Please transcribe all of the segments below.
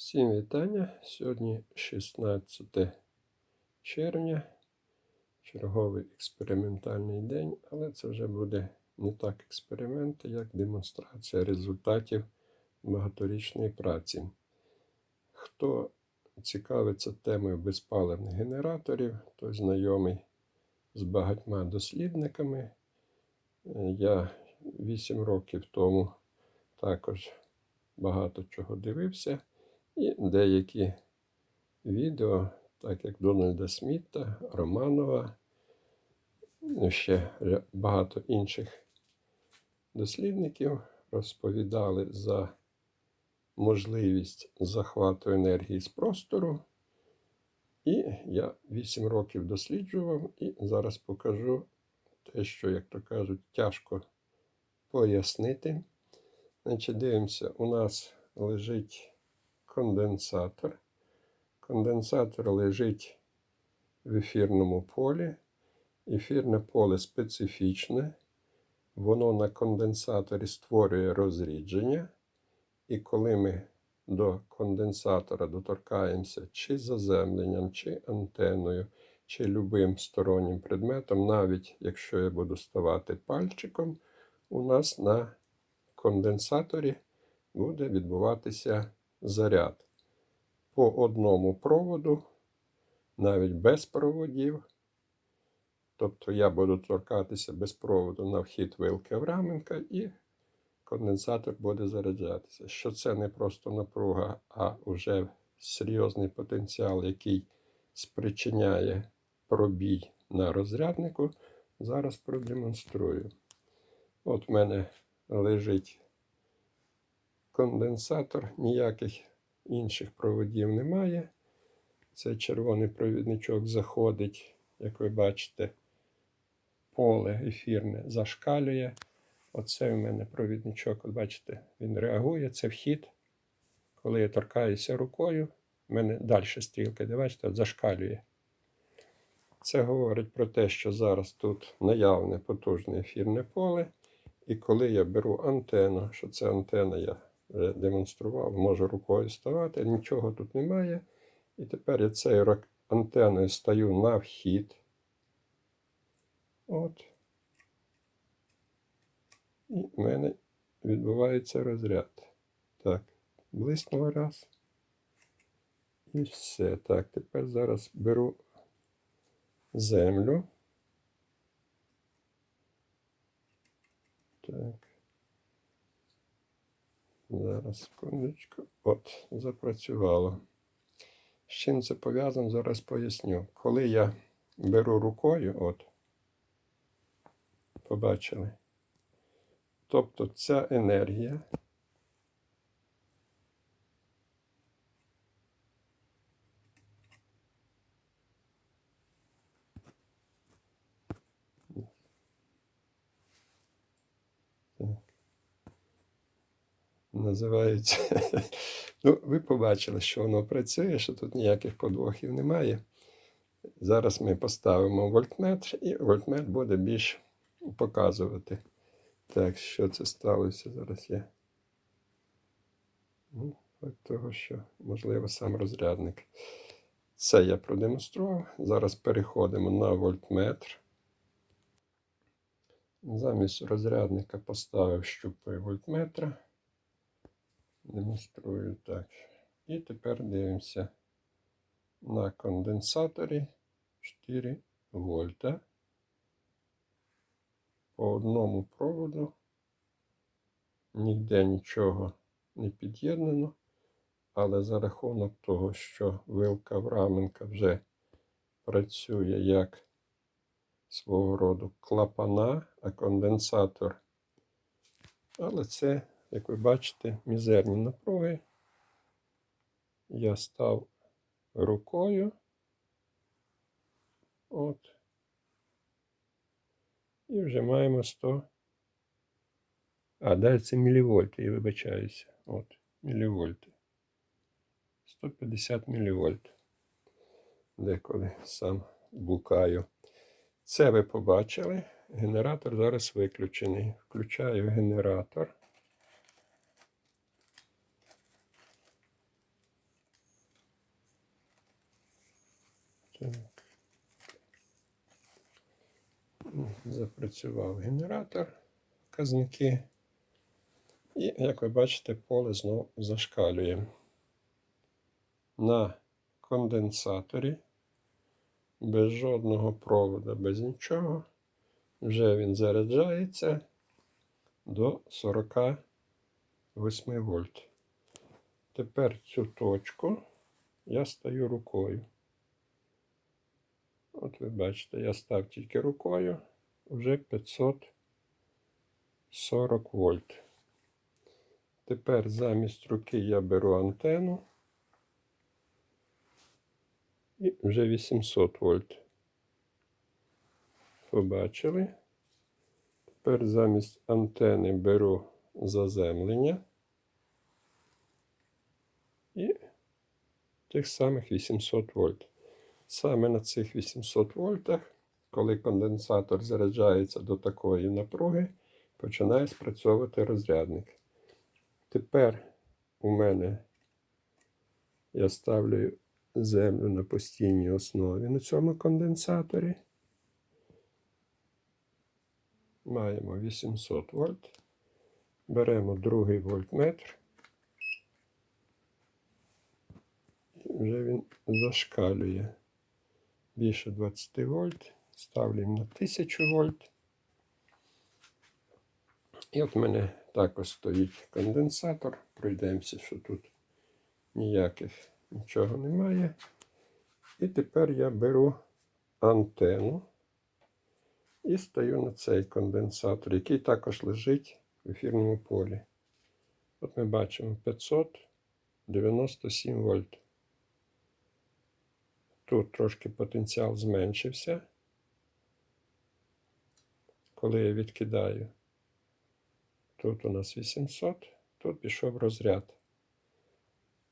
Всім вітання. Сьогодні 16 червня, черговий експериментальний день, але це вже буде не так експеримент, як демонстрація результатів багаторічної праці. Хто цікавиться темою безпаливних генераторів, той знайомий з багатьма дослідниками. Я 8 років тому також багато чого дивився. І деякі відео, так як Дональда Сміта, Романова, ну, ще багато інших дослідників розповідали за можливість захвату енергії з простору. І я 8 років досліджував, і зараз покажу те, що, як то кажуть, тяжко пояснити. Значить, дивимося, у нас лежить конденсатор. Конденсатор лежить в ефірному полі. Ефірне поле специфічне. Воно на конденсаторі створює розрідження. І коли ми до конденсатора доторкаємося чи заземленням, чи антеною, чи любим стороннім предметом, навіть якщо я буду ставати пальчиком, у нас на конденсаторі буде відбуватися заряд по одному проводу, навіть без проводів. Тобто я буду торкатися без проводу на вхід вилки Авраменка і конденсатор буде заряджатися. Що це не просто напруга, а вже серйозний потенціал, який спричиняє пробій на розряднику, зараз продемонструю. От в мене лежить конденсатор, ніяких інших проводів немає. Цей червоний провідничок заходить, як ви бачите, поле ефірне зашкалює. Оце в мене провідничок, от бачите, він реагує, це вхід. Коли я торкаюся рукою, в мене далі стрілка, де бачите, от зашкалює. Це говорить про те, що зараз тут наявне потужне ефірне поле. І коли я беру антенну, що це антенна, я демонстрував, можу рукою ставати, нічого тут немає. І тепер я цією антеною стаю на вхід. От. І в мене відбувається розряд. Так, блиснуло раз. І все. Так, тепер зараз беру землю. Так. Секундочку. От, запрацювало. З чим це пов'язано, зараз поясню. Коли я беру рукою, от, побачили. Тобто ця енергія називається. Ну, ви побачили, що воно працює, що тут ніяких подвохів немає. Зараз ми поставимо вольтметр, і вольтметр буде більш показувати. Так, що це сталося зараз є. Ну, факт того, що, можливо, сам розрядник. Це я продемонстрував. Зараз переходимо на вольтметр. Замість розрядника поставив щупи вольтметра. Демонструю так. І тепер дивимося на конденсаторі 4 вольта. По одному проводу. Ніде нічого не під'єднано. Але за рахунок того, що вилка Враменка вже працює як свого роду клапана, а конденсатор. Але це, як ви бачите, мізерні напруги. Я став рукою. От. І вже маємо 100. А, далі це мілівольти, я вибачаюся. От, мілівольти. 150 мілівольт. Деколи сам блукаю. Це ви побачили. Генератор зараз виключений. Включаю генератор. Так. Запрацював генератор, казники. І, як ви бачите, поле знову зашкалює. На конденсаторі без жодного провода, без нічого. Вже він заряджається до 48 вольт. Тепер цю точку я стаю рукою. От ви бачите, я став тільки рукою, вже 540 вольт. Тепер замість руки я беру антенну і вже 800 вольт. Побачили. Тепер замість антени беру заземлення і тих самих 800 вольт. Саме на цих 800 вольтах, коли конденсатор заряджається до такої напруги, починає спрацьовувати розрядник. Тепер у мене я ставлю землю на постійній основі на цьому конденсаторі. Маємо 800 вольт. Беремо другий вольтметр. І вже він зашкалює більше 20 вольт. Ставлюємо на 1000 вольт. І от в мене також стоїть конденсатор. Пройдемося, що тут ніяких нічого немає. І тепер я беру антенну і стаю на цей конденсатор, який також лежить в ефірному полі. От ми бачимо 597 вольт. Тут трошки потенціал зменшився. Коли я відкидаю, тут у нас 800, тут пішов розряд.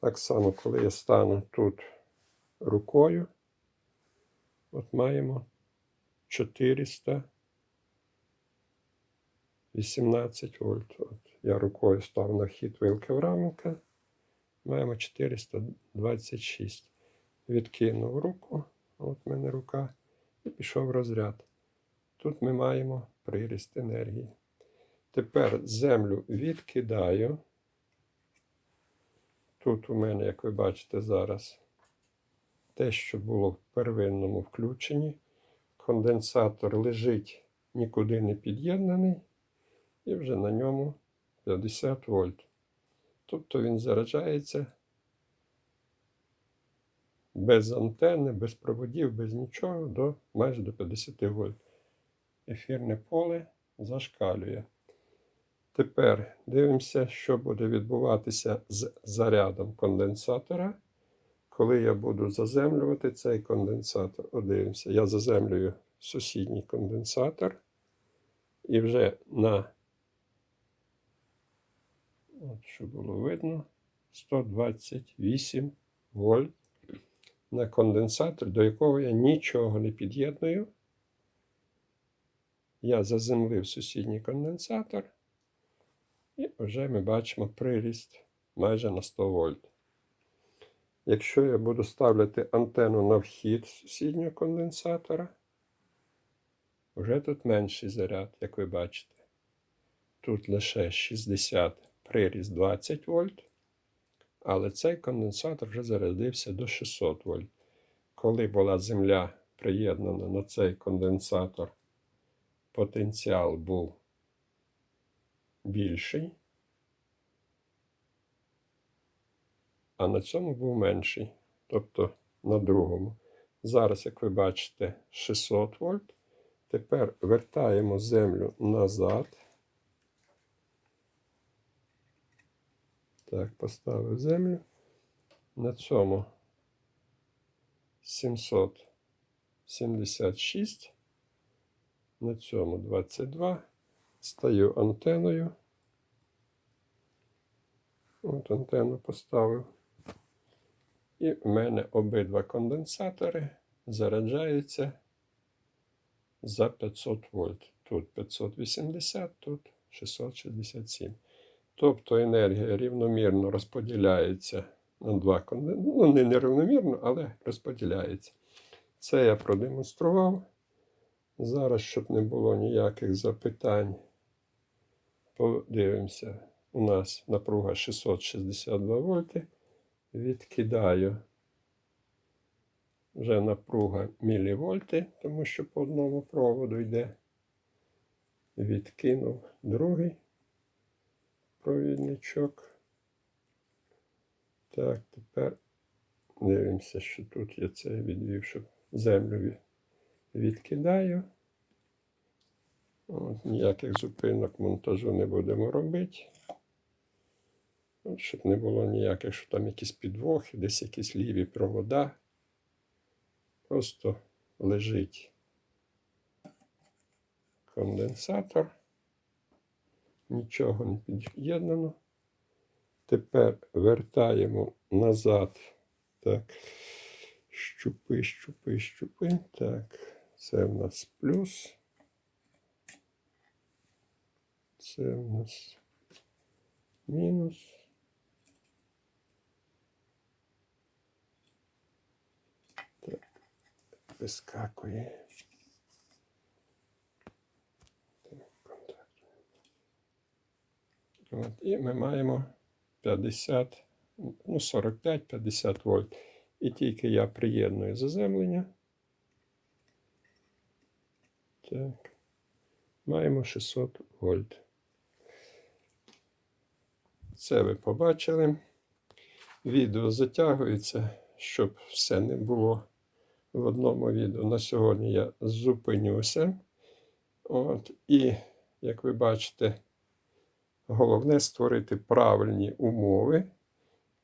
Так само, коли я стану тут рукою, от маємо 418 вольт. От я рукою став на хід вилки в Враменка. Маємо 426. Відкинув руку, от мене рука, і пішов розряд. Тут ми маємо приріст енергії. Тепер землю відкидаю. Тут у мене, як ви бачите зараз, те, що було в первинному включенні. Конденсатор лежить нікуди не під'єднаний, і вже на ньому 50 вольт. Тобто він заряджається без антени, без проводів, без нічого до майже до 50 вольт. Ефірне поле зашкалює. Тепер дивимося, що буде відбуватися з зарядом конденсатора. Коли я буду заземлювати цей конденсатор, О, дивимося, я заземлюю сусідній конденсатор. І вже на, от що було видно, 128 вольт на конденсатор, до якого я нічого не під'єдную. Я заземлив сусідній конденсатор. І вже ми бачимо приріст майже на 100 вольт. Якщо я буду ставити антенну на вхід сусіднього конденсатора, вже тут менший заряд, як ви бачите. Тут лише 60 приріст 20 вольт. Але цей конденсатор вже зарядився до 600 вольт. Коли була земля приєднана на цей конденсатор, потенціал був більший, а на цьому був менший, тобто на другому. Зараз, як ви бачите, 600 вольт. Тепер вертаємо землю назад. Так, поставив землю. На цьому 776. На цьому 22. Стаю антеною. От антенну поставив. І в мене обидва конденсатори заряджаються за 500 вольт. Тут 580, тут 667. Тобто енергія рівномірно розподіляється на два. Ну, не нерівномірно, але розподіляється. Це я продемонстрував. Зараз, щоб не було ніяких запитань, подивимося. У нас напруга 662 вольти. Відкидаю вже напруга мілівольти, тому що по одному проводу йде. Відкинув другий провідничок. Так, тепер дивимося, що тут є цей відвів, щоб землю відкидаю. От, ніяких зупинок монтажу не будемо робити. Щоб не було ніяких, що там якісь підвохи, десь якісь ліві провода. Просто лежить конденсатор. Нічого не під'єднано. Тепер вертаємо назад. Так. Щупи, щупи, щупи. Так, це в нас плюс. Це в нас мінус. Так, вискакує. Так, контакт. От, і ми маємо 50, ну 45-50 вольт. І тільки я приєдную заземлення. Так. Маємо 600 вольт. Це ви побачили. Відео затягується, щоб все не було в одному відео. На сьогодні я зупинюся. От, і, як ви бачите, головне створити правильні умови,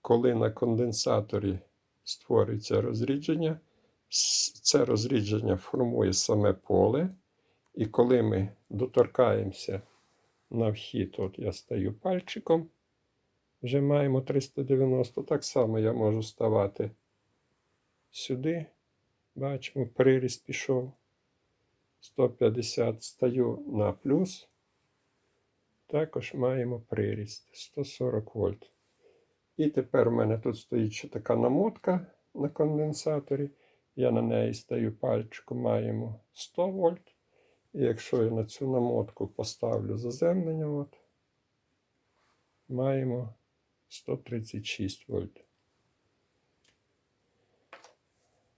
коли на конденсаторі створюється розрідження. Це розрідження формує саме поле. І коли ми доторкаємося на вхід, от я стаю пальчиком, вже маємо 390. Так само я можу ставати сюди. Бачимо, приріст пішов. 150 стаю на плюс. Також маємо приріст 140 вольт. І тепер у мене тут стоїть ще така намотка на конденсаторі. Я на неї стаю пальчиком, маємо 100 вольт. І якщо я на цю намотку поставлю заземлення, от, маємо 136 вольт.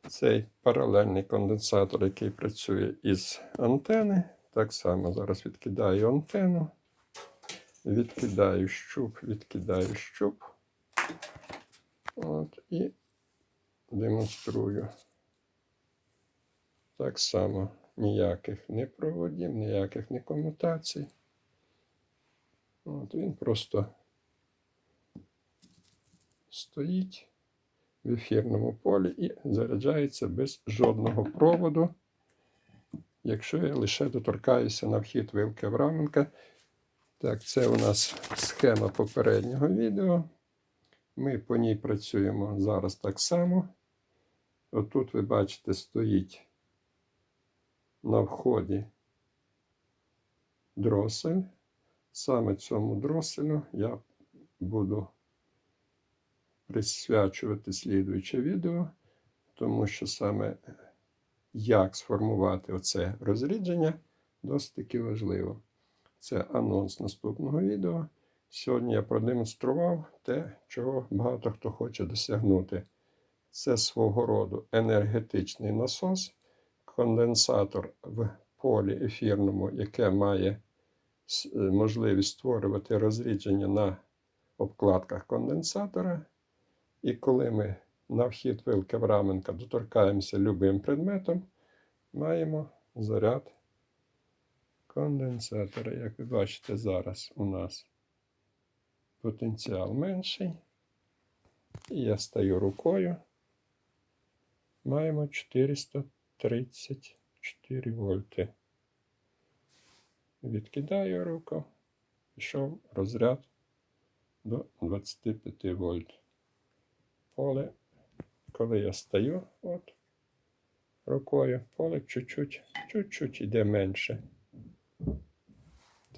Цей паралельний конденсатор, який працює із антени. Так само зараз відкидаю антенну, відкидаю щуп, відкидаю щуп. От, і демонструю. Так само ніяких не проводів, ніяких не комутацій. От він просто стоїть в ефірному полі і заряджається без жодного проводу. Якщо я лише доторкаюся на вхід вилки Авраменка. Так, це у нас схема попереднього відео. Ми по ній працюємо зараз так само. Отут ви бачите, стоїть на вході дросель. Саме цьому дроселю я буду присвячувати слідуюче відео, тому що саме як сформувати оце розрідження досить таки важливо. Це анонс наступного відео. Сьогодні я продемонстрував те, чого багато хто хоче досягнути. Це свого роду енергетичний насос, конденсатор в полі ефірному, яке має е, можливість створювати розрідження на обкладках конденсатора. І коли ми на вхід вилки Авраменка доторкаємося любим предметом, маємо заряд конденсатора. Як ви бачите, зараз у нас потенціал менший. І я стаю рукою. Маємо 434 вольти. Відкидаю руку, пішов розряд до 25 вольт. Поле, коли я стаю от, рукою, поле чуть-чуть, чуть-чуть йде менше.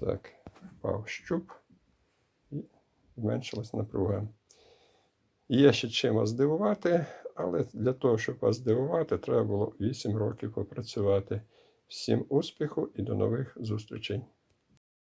Так, впав щуп і зменшилась напруга. Є ще чим вас здивувати, Але для того, щоб вас здивувати, треба було 8 років попрацювати. Всім успіху і до нових зустрічей!